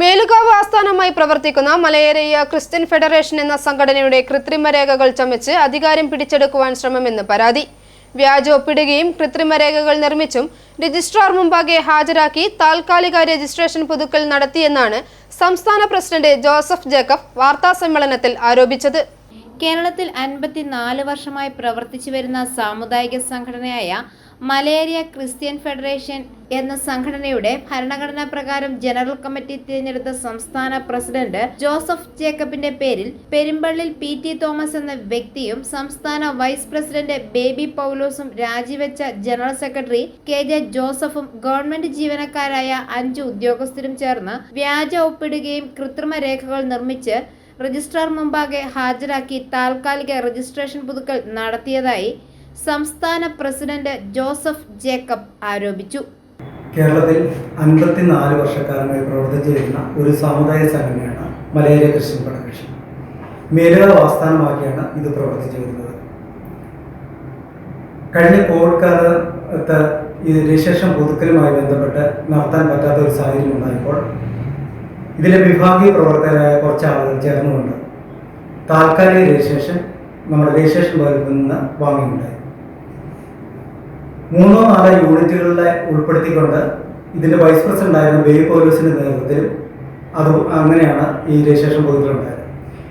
മേലുകാവ് ആസ്ഥാനമായി പ്രവർത്തിക്കുന്ന malaria Christian federation എന്ന സംഘടനയുടെ കൃത്രിമ രേഖകൾ ചമച്ച് അധികാരം പിടിച്ചെടുക്കുവാൻ ശ്രമമെന്ന് പരാതി. വ്യാജ ഒപ്പിടുകയും കൃത്രിമ രേഖകൾ നിർമ്മിച്ചും രജിസ്ട്രാർ മുമ്പാകെ ഹാജരാക്കി താൽക്കാലിക രജിസ്ട്രേഷൻ പുതുക്കൽ നടത്തിയെന്നാണ് സംസ്ഥാന പ്രസിഡന്റ് ജോസഫ് ജേക്കബ് വാർത്താസമ്മേളനത്തിൽ ആരോപിച്ചത്. കേരളത്തിൽ അൻപത്തിനാല് വർഷമായി പ്രവർത്തിച്ചു വരുന്ന സാമുദായിക സംഘടനയായ മലേറിയ ക്രിസ്ത്യൻ ഫെഡറേഷൻ എന്ന സംഘടനയുടെ ഭരണഘടനാ പ്രകാരം ജനറൽ കമ്മിറ്റി തിരഞ്ഞെടുത്ത സംസ്ഥാന പ്രസിഡന്റ് ജോസഫ് ജേക്കബിന്റെ പേരിൽ പെരുമ്പള്ളിൽ പി ടി തോമസ് എന്ന വ്യക്തിയും സംസ്ഥാന വൈസ് പ്രസിഡന്റ് ബേബി പൗലോസും രാജിവെച്ച ജനറൽ സെക്രട്ടറി കെ ജെ ജോസഫും ഗവൺമെന്റ് ജീവനക്കാരായ അഞ്ച് ഉദ്യോഗസ്ഥരും ചേർന്ന് വ്യാജ ഒപ്പിടുകയും കൃത്രിമ രേഖകൾ നിർമ്മിച്ച് രജിസ്ട്രാർ മുമ്പാകെ ഹാജരാക്കി താൽക്കാലിക രജിസ്ട്രേഷൻ പുതുക്കൽ നടത്തിയതായി സംസ്ഥാന പ്രസിഡന്റ് ജോസഫ് ജേക്കബ് ആരോപിച്ചു. കേരളത്തിൽ അൻപത്തിനാല് വർഷക്കാലമായി പ്രവർത്തിച്ചു വരുന്ന ഒരു സമുദായ സംഘടനയാണ് മലയാള ക്രിസ്ത്യൻ ഫെഡറേഷൻ മേലുകൾ ആസ്ഥാനമാക്കിയാണ് ഇത് പ്രവർത്തിച്ചു വരുന്നത്. കഴിഞ്ഞ കോവിഡ് കാലത്ത് ഈ രജിസ്ട്രേഷൻ പുതുക്കലുമായി ബന്ധപ്പെട്ട് നടത്താൻ പറ്റാത്ത ഒരു സാഹചര്യം ഉണ്ടായപ്പോൾ ഇതിലെ വിഭാഗീയ പ്രവർത്തകരായ കുറച്ച് ആളുകൾ ചേർന്നുകൊണ്ട് താൽക്കാലിക രജിസ്ട്രേഷൻ നമ്മുടെ രജിസ്ട്രേഷൻ വകുപ്പിൽ നിന്ന് വാങ്ങിയിട്ടുണ്ടായി മൂന്നോ നാലോ യൂണിറ്റുകളിലെ ഉൾപ്പെടുത്തിക്കൊണ്ട് ഇതിന്റെ വൈസ് പ്രസിഡന്റ് ആയിരുന്ന ബേ പോലീസിന്റെ നേതൃത്വത്തിൽ അത് അങ്ങനെയാണ് ഈ രജിസ്ട്രേഷൻ പുതുക്കലുണ്ടായത്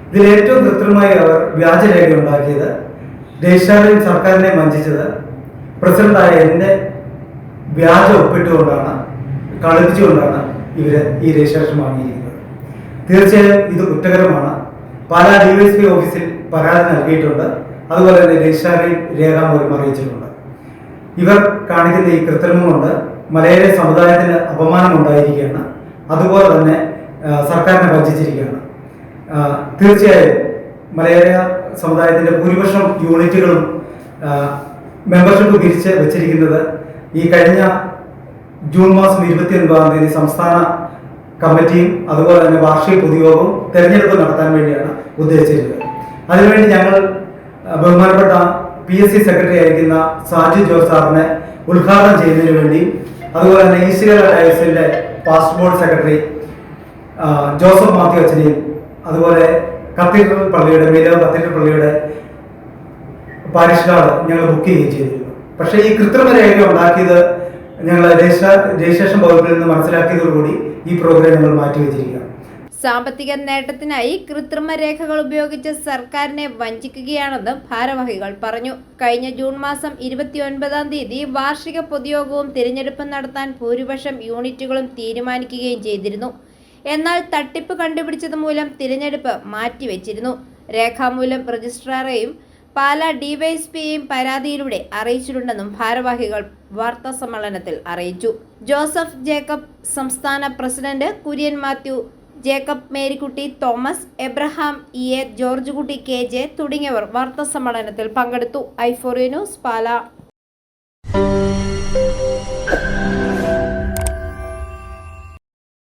ഇതിൽ ഏറ്റവും കൃത്രിമമായി അവർ വ്യാജരേഖ ഉണ്ടാക്കിയത് രജിസ്ട്രാറിൽ സർക്കാരിനെ വഞ്ചിച്ചത് പ്രസിഡന്റായ എന്റെ വ്യാജ ഒപ്പിട്ടുകൊണ്ടാണ് കളിപ്പിച്ചുകൊണ്ടാണ് ഇവർ ഈ രജിസ്ട്രേഷൻ വാങ്ങിയിരിക്കുന്നത്. തീർച്ചയായും ഇത് കുറ്റകരമാണ്. പാലാ ഡിവൈഎസ്പി ഓഫീസിൽ പരാതി നൽകിയിട്ടുണ്ട്. അതുപോലെ തന്നെ രജിസ്ട്രാറിൽ രേഖാമൂലം അറിയിച്ചിട്ടുണ്ട്. ഇവർ കാണിക്കുന്ന ഈ കൃത്രിമം കൊണ്ട് മലയാളി സമുദായത്തിന് അപമാനം ഉണ്ടായിരിക്കുകയാണ്. അതുപോലെ തന്നെ സർക്കാരിനെ വഞ്ചിച്ചിരിക്കുകയാണ്. തീർച്ചയായും മലയാള സമുദായത്തിന്റെ ഭൂരിപക്ഷം യൂണിറ്റുകളും മെമ്പർഷിപ്പ് പിരിച്ച് വെച്ചിരിക്കുന്നത് ഈ കഴിഞ്ഞ ജൂൺ മാസം ഇരുപത്തി ഒൻപതാം തീയതി സംസ്ഥാന കമ്മിറ്റിയും അതുപോലെ തന്നെ വാർഷിക പൊതുയോഗവും തെരഞ്ഞെടുപ്പ് നടത്താൻ വേണ്ടിയാണ് ഉദ്ദേശിച്ചിരുന്നത്. അതിനുവേണ്ടി ഞങ്ങൾ ബഹുമാനപ്പെട്ട പി എസ് സി സെക്രട്ടറി ആയിരിക്കുന്ന സാജു ജോസ് സാറിനെ ഉദ്ഘാടനം ചെയ്യുന്നതിന് വേണ്ടി അതുപോലെ തന്നെ ഈശ്വര ഡയസിന്റെ പാസ്പോർട്ട് സെക്രട്ടറി ജോസഫ് മാത്യു അച്ഛനെയും അതുപോലെ കത്തീഡ്രൽ പള്ളിയുടെ മേലോ കത്തീഡ്രൽ പള്ളിയുടെ പാരിഷ് കാർഡ് ഞങ്ങൾ ബുക്ക് ചെയ്യുകയും ചെയ്തിരുന്നു. പക്ഷേ ഈ കൃത്രിമ രേഖ ഉണ്ടാക്കിയത് ഞങ്ങൾ രജിസ്ട്രേഷൻ വകുപ്പിൽ നിന്ന് മനസ്സിലാക്കിയതോടുകൂടി ഈ പ്രോഗ്രാം ഞങ്ങൾ മാറ്റിവെച്ചിരിക്കുകയാണ്. സാമ്പത്തിക നേട്ടത്തിനായി കൃത്രിമ രേഖകൾ ഉപയോഗിച്ച് സർക്കാരിനെ വഞ്ചിക്കുകയാണെന്ന് ഭാരവാഹികൾ പറഞ്ഞു. കഴിഞ്ഞ ജൂൺ മാസം ഇരുപത്തിയൊൻപതാം തീയതി വാർഷിക പൊതുയോഗവും തിരഞ്ഞെടുപ്പും നടത്താൻ ഭൂരിപക്ഷം യൂണിറ്റുകളും തീരുമാനിക്കുകയും ചെയ്തിരുന്നു. എന്നാൽ തട്ടിപ്പ് കണ്ടുപിടിച്ചത് മൂലം തിരഞ്ഞെടുപ്പ് മാറ്റിവെച്ചിരുന്നു. രേഖാമൂലം രജിസ്ട്രാറെയും പാലാ ഡിവൈഎസ്പിയെയും പരാതിയിലൂടെ അറിയിച്ചിട്ടുണ്ടെന്നും ഭാരവാഹികൾ വാർത്താ സമ്മേളനത്തിൽ അറിയിച്ചു. ജോസഫ് ജേക്കബ് സംസ്ഥാന president Kurian Mathew Jacob Marykutty Thomas Abraham E. A. George Kutty K. J. തുടങ്ങിയവർ വാർത്താ സമ്മേളനത്തിൽ പങ്കെടുത്തു ഐഫോറി ന്യൂസ് പാല.